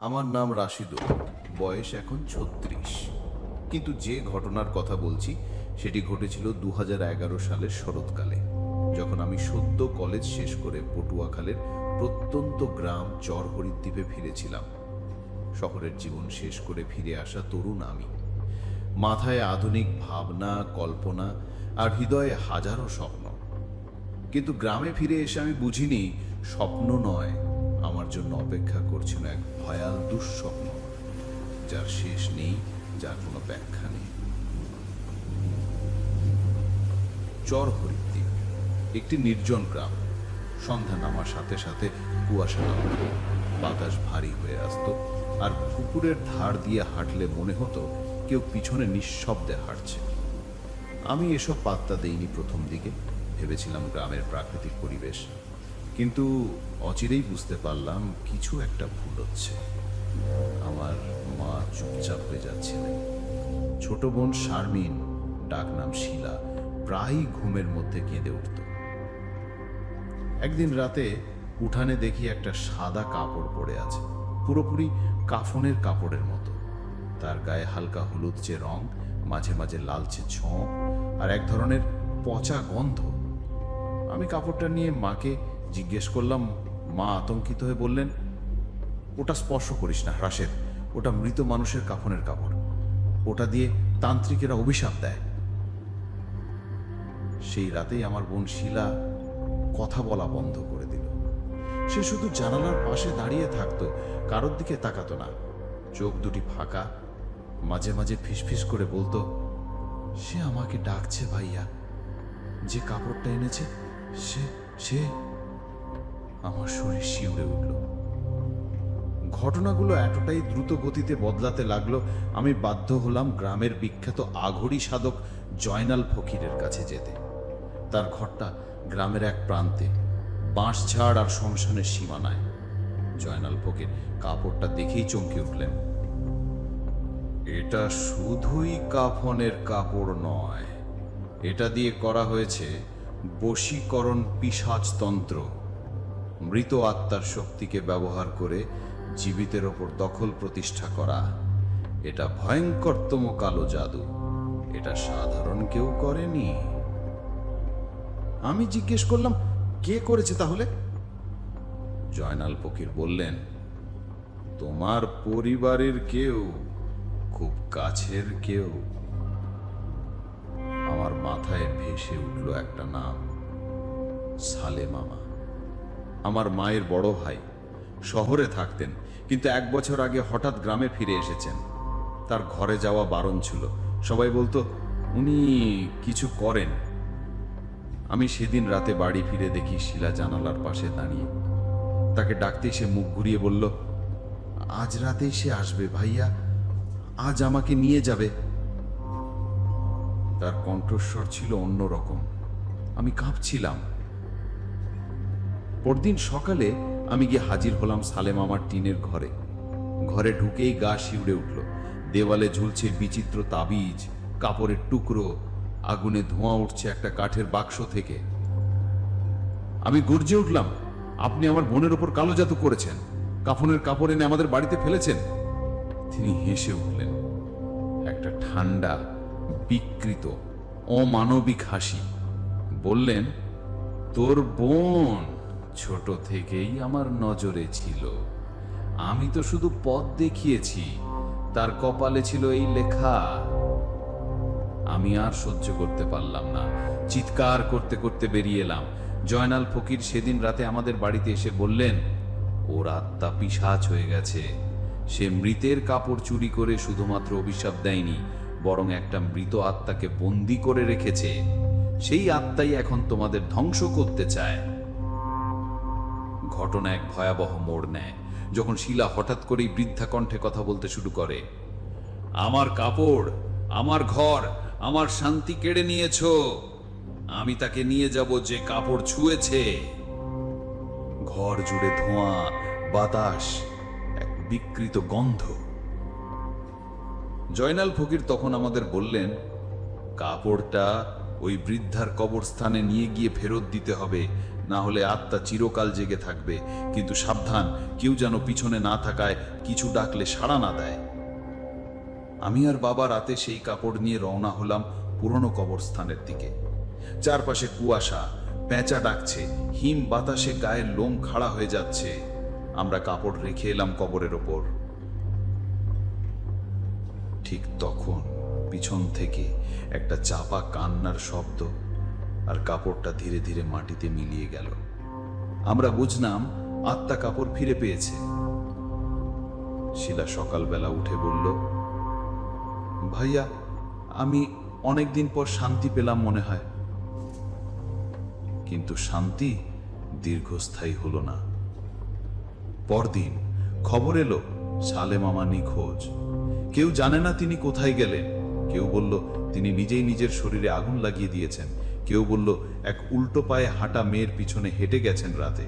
আমার নাম রাশিদুল বয়স এখন ছত্রিশ। কিন্তু যে ঘটনার কথা বলছি, সেটি ঘটেছিল দু হাজার এগারো সালের শরৎকালে, যখন আমি সদ্য কলেজ শেষ করে পটুয়াখালের প্রত্যন্ত গ্রাম চরহরিদ্বীপে ফিরেছিলাম। শহরের জীবন শেষ করে ফিরে আসা তরুণ আমি। মাথায় আধুনিক ভাবনা, কল্পনা আর হৃদয়ে হাজারো স্বপ্ন। কিন্তু গ্রামে ফিরে এসে আমি বুঝিনি, স্বপ্ন নয় জন্য অপেক্ষা করছিল এক ভয়াল দুঃস্বপ্ন, যার শেষ নেই, যার কোনো ব্যাখ্যা নেই। চর হরিদ্বীপ একটি নির্জন গ্রাম। সন্ধ্যা নামার সাথে সাথে কুয়াশা নামত বাতাস ভারী হয়ে আসতো, আর পুকুরের ধার দিয়ে হাঁটলে মনে হতো কেউ পিছনে নিঃশব্দে হাঁটছে। আমি এসব পাত্তা দেইনি প্রথম দিকে। ভেবেছিলাম গ্রামের প্রাকৃতিক পরিবেশ কিন্তু অচিরেই বুঝতে পারলাম কিছু একটা ভুল হচ্ছে। আমার মা চুপচাপ হয়ে যাচ্ছিলেন। ছোট বোন শারমিন ডাক নাম শিলা, প্রায়ই ঘুমের মধ্যে কেঁদে উঠত। একদিন রাতে উঠানে দেখি একটা সাদা কাপড় পড়ে আছে, পুরোপুরি কাফনের কাপড়ের মতো। তার গায়ে হালকা হলুদচে রং, মাঝে মাঝে লালচে ছোঁপ আর এক ধরনের পচা গন্ধ। আমি কাপড়টা নিয়ে মাকে জিজ্ঞেস করলাম, মা আতঙ্কিত হয়ে বললেন, ওটা স্পর্শ করিস না হ্রাসের ওটা মৃত মানুষের কাফনের কাপড়। ওটা দিয়ে তান্ত্রিকেরা অভিশাপ দেয়। সেই রাতেই আমার বোন শিলা কথা বলা বন্ধ করে দিল। সে শুধু জানালার পাশে দাঁড়িয়ে থাকতো, কারোর দিকে তাকাতো না। চোখ দুটি ফাঁকা, মাঝে মাঝে ফিসফিস করে বলতো, সে আমাকে ডাকছে ভাইয়া। যে কাপড়টা এনেছে, সে সে আমার শরীর শিউরে উঠল। ঘটনাগুলো এতটাই দ্রুত গতিতে বদলাতে লাগল, আমি বাধ্য হলাম গ্রামের বিখ্যাত আঘড়ি সাধক জয়নাল ফকিরের কাছে যেতে। তার ঘরটা গ্রামের এক প্রান্তে, বাঁশ বাঁশঝাড় আর শ্মশানের সীমানায়। জয়নাল ফকির কাপড়টা দেখেই চমকে উঠলেন। এটা শুধুই কাফনের কাপড় নয়, এটা দিয়ে করা হয়েছে বশীকরণ পিসাজতন্ত্র মৃত আত্মার শক্তিকে ব্যবহার করে জীবিতের ওপর দখল প্রতিষ্ঠা করা। এটা ভয়ঙ্করতম কালো জাদু। এটা সাধারণ কেউ করেনি। আমি জিজ্ঞেস করলাম, কে করেছে তাহলে? জয়নাল ফকির বললেন, তোমার পরিবারের কেউ, খুব কাছের কেউ। আমার মাথায় ভেসে উঠল একটা নাম সালে মামা আমার মায়ের বড় ভাই। শহরে থাকতেন, কিন্তু এক বছর আগে হঠাৎ গ্রামে ফিরে এসেছেন। তার ঘরে যাওয়া বারণ ছিল। সবাই বলতো, উনি কিছু করেন। আমি সেদিন রাতে বাড়ি ফিরে দেখি শিলা জানালার পাশে দাঁড়িয়ে। তাকে ডাকতেই সে মুখ ঘুরিয়ে বলল, আজ রাতেই সে আসবে ভাইয়া। আজ আমাকে নিয়ে যাবে। তার কণ্ঠস্বর ছিল অন্যরকম। আমি কাঁপছিলাম। পরদিন সকালে আমি গিয়ে হাজির হলাম সালেম আমার টিনের ঘরে। ঘরে ঢুকেই গা শিউড়ে উঠল। দেওয়ালে ঝুলছে বিচিত্র তাবিজ, কাপড়ের টুকরো, আগুনে ধোঁয়া উঠছে একটা কাঠের বাক্স থেকে। আমি গর্জে উঠলাম, আপনি আমার বোনের ওপর কালো জাদু করেছেন। কাফনের কাপড় এনে আমাদের বাড়িতে ফেলেছেন? তিনি হেসে উঠলেন, একটা ঠান্ডা, বিকৃত, অমানবিক হাসি। বললেন, তোর বোন ছোট থেকেই আমার নজরে ছিল। আমি তো শুধু পথ দেখিয়েছি, তার কপালে ছিল এই লেখা। আমি আর সহ্য করতে পারলাম না, চিৎকার করতে করতে বেরিয়ে এলাম। জয়নাল ফকির সেদিন রাতে আমাদের বাড়িতে এসে বললেন, ওর আত্মা পিশাচ হয়ে গেছে। সে মৃতের কাপড় চুরি করে শুধুমাত্র অভিশাপ দেয়নি, বরং একটা মৃত আত্মাকে বন্দি করে রেখেছে। সেই আত্মাই এখন তোমাদের ধ্বংস করতে চায়। ঘটনা এক ভয়াবহ মোড় নেয়, যখন শিলা হঠাৎ করেই বৃদ্ধা কণ্ঠে কথা বলতে শুরু করে, আমার কাপড়, আমার ঘর, আমার শান্তি কেড়ে নিয়েছ। আমি তাকে নিয়ে যাব যে কাপড় ছুঁয়েছে। ঘর জুড়ে ধোঁয়া, বাতাস, এক বিকৃত গন্ধ। জয়নাল ফকির তখন আমাদের বললেন, কাপড়টা ওই বৃদ্ধার কবরস্থানে নিয়ে গিয়ে ফেরত দিতে হবে, না হলে আত্মা চিরকাল জেগে থাকবে। কিন্তু সাবধান, কেউ যেন পিছনে না থাকায় কিছু ডাকলে সাড়া না দেয়। আমি আর বাবা রাতে সেই কাপড় নিয়ে রওনা হলাম পুরনো কবরস্থানের দিকে। চারপাশে কুয়াশা, পেঁচা ডাকছে, হিম বাতাসে গায়ের লোম খাড়া হয়ে যাচ্ছে। আমরা কাপড় রেখে এলাম কবরের ওপর। ঠিক তখন পিছন থেকে একটা চাপা কান্নার শব্দ আর কাপড়টা ধীরে ধীরে মাটিতে মিলিয়ে গেল। আমরা বুঝলাম আত্মা কাপড় ফিরে পেয়েছে। শিলা সকালবেলা উঠে বলল, ভাইয়া, আমি অনেকদিন পর শান্তি পেলাম মনে হয়। কিন্তু শান্তি দীর্ঘস্থায়ী হলো না। পরদিন খবর এলো সালে মামা নিখোঁজ। কেউ জানে না তিনি কোথায় গেলেন। কেউ বলল, তিনি নিজেই নিজের শরীরে আগুন লাগিয়ে দিয়েছেন। কেউ বলল, এক উল্টো পায়ে হাঁটা মেয়ের পিছনে হেঁটে গেছেন রাতে।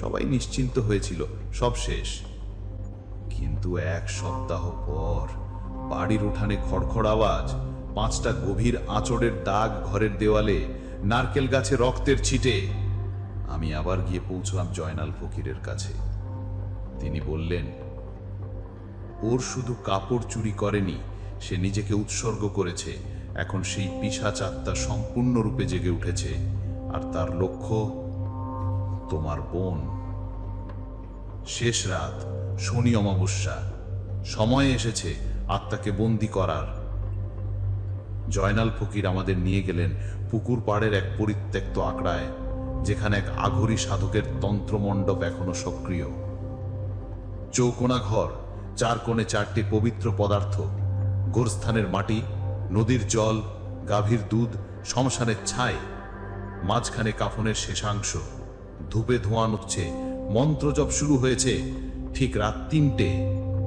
সবাই নিশ্চিন্ত হয়েছিল, সব শেষ। কিন্তু এক সপ্তাহ পর বাড়ির উঠানে খড়খড় আওয়াজ, পাঁচটা গভীর আঁচড়ের দাগ ঘরের দেওয়ালে, নারকেল গাছে রক্তের ছিটে। আমি আবার গিয়ে পৌঁছলাম জয়নাল ফকিরের কাছে। তিনি বললেন, ওর শুধু কাপড় চুরি করেনি সে নিজেকে উৎসর্গ করেছে। এখন সেই পিসাচ আত্মা সম্পূর্ণরূপে জেগে উঠেছে। আর তার লক্ষ্য, তোমার বোন। শেষ রাত, শনি অমাবস্যা। সময় এসেছে আত্মাকে বন্দি করার। জয়নাল ফকির আমাদের নিয়ে গেলেন পুকুর পাড়ের এক পরিত্যক্ত আঁকড়ায়, যেখানে এক আঘরি সাধকের তন্ত্রমণ্ডপ এখনও সক্রিয়। চৌকোনা ঘর, চার কোণে চারটি পবিত্র পদার্থ। গোরস্থানের মাটি, নদীর জল, গাভীর দুধ, শ্মশানের ছাই, মাঝখানে কাফনের শেষাংশ। ধূপে ধোঁয়া উঠছে মন্ত্রজপ শুরু হয়েছে। ঠিক রাত তিনটে।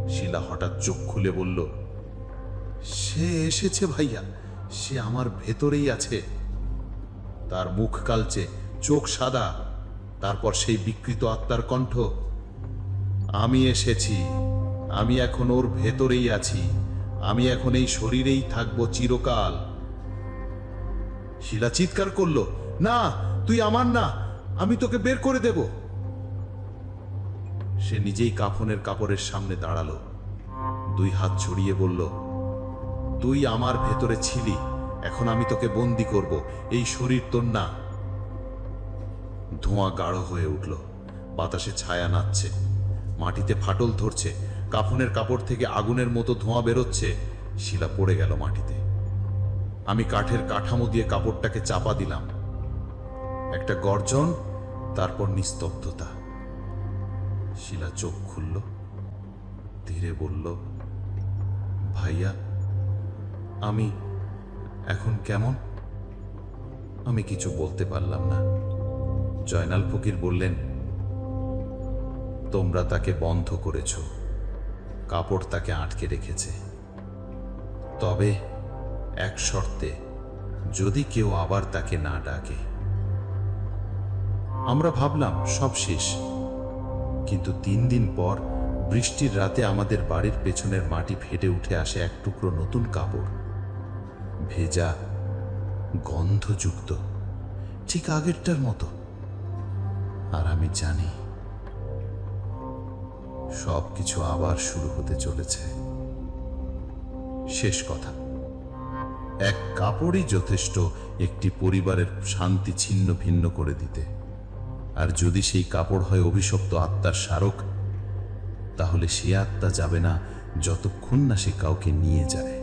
শিলা হঠাৎ চোখ খুলে বলল, সে এসেছে ভাইয়া। সে আমার ভেতরেই আছে। তার মুখ কালচে, চোখ সাদা। তারপর সেই বিকৃত আত্মার কণ্ঠ, আমি এসেছি। আমি এখন ওর ভেতরেই আছি। আমি এখন এই শরীরেই থাকব চিরকাল। শিলা চিৎকার করল, না, তুই আমার না, আমি তোকে বের করে দেব। সে নিজেই কাফনের কাপড়ের সামনে দাঁড়াল, দুই হাত ছড়িয়ে বলল, তুই আমার ভেতরে ছিলি, এখন আমি তোকে বন্দি করব, এই শরীর তোর না। ধোঁয়া গাঢ় হয়ে উঠল, বাতাসে ছায়া নাচছে, মাটিতে ফাটল ধরছে কাফনের কাপড় থেকে আগুনের মতো ধোঁয়া বেরোচ্ছে, শিলা পড়ে গেল মাটিতে। আমি কাঠের কাঠামো দিয়ে কাপড়টাকে চাপা দিলাম। একটা গর্জন, তারপর নিস্তব্ধতা। শিলা চোখ খুলল, ধীরে বলল, ভাইয়া, আমি এখন কেমন? আমি কিছু বলতে পারলাম না। জয়নাল ফকির বললেন, তোমরা তাকে বন্ধ করেছ। কাপড় তাকে আটকে রেখেছে। তবে এক শর্তে, যদি কেউ আবার তাকে না ডাকে। আমরা ভাবলাম, সব শেষ। কিন্তু তিন দিন পর বৃষ্টির রাতে আমাদের বাড়ির পেছনের মাটি ফেটে উঠে আসে এক টুকরো নতুন কাপড়। ভেজা, গন্ধযুক্ত, ঠিক আগেরটার মতো। আর আমি জানি সব কিছু আবার শুরু হতে চলেছে। শেষ কথা। এক কাপড়ই যথেষ্ট একটি পরিবারের শান্তি ছিন্ন ভিন্ন করে দিতে। আর যদি সেই কাপড় হয় অভিশপ্ত আত্মার স্মারক, তাহলে সে আত্মা যাবে না যতক্ষণ না সে কাউকে নিয়ে যায়।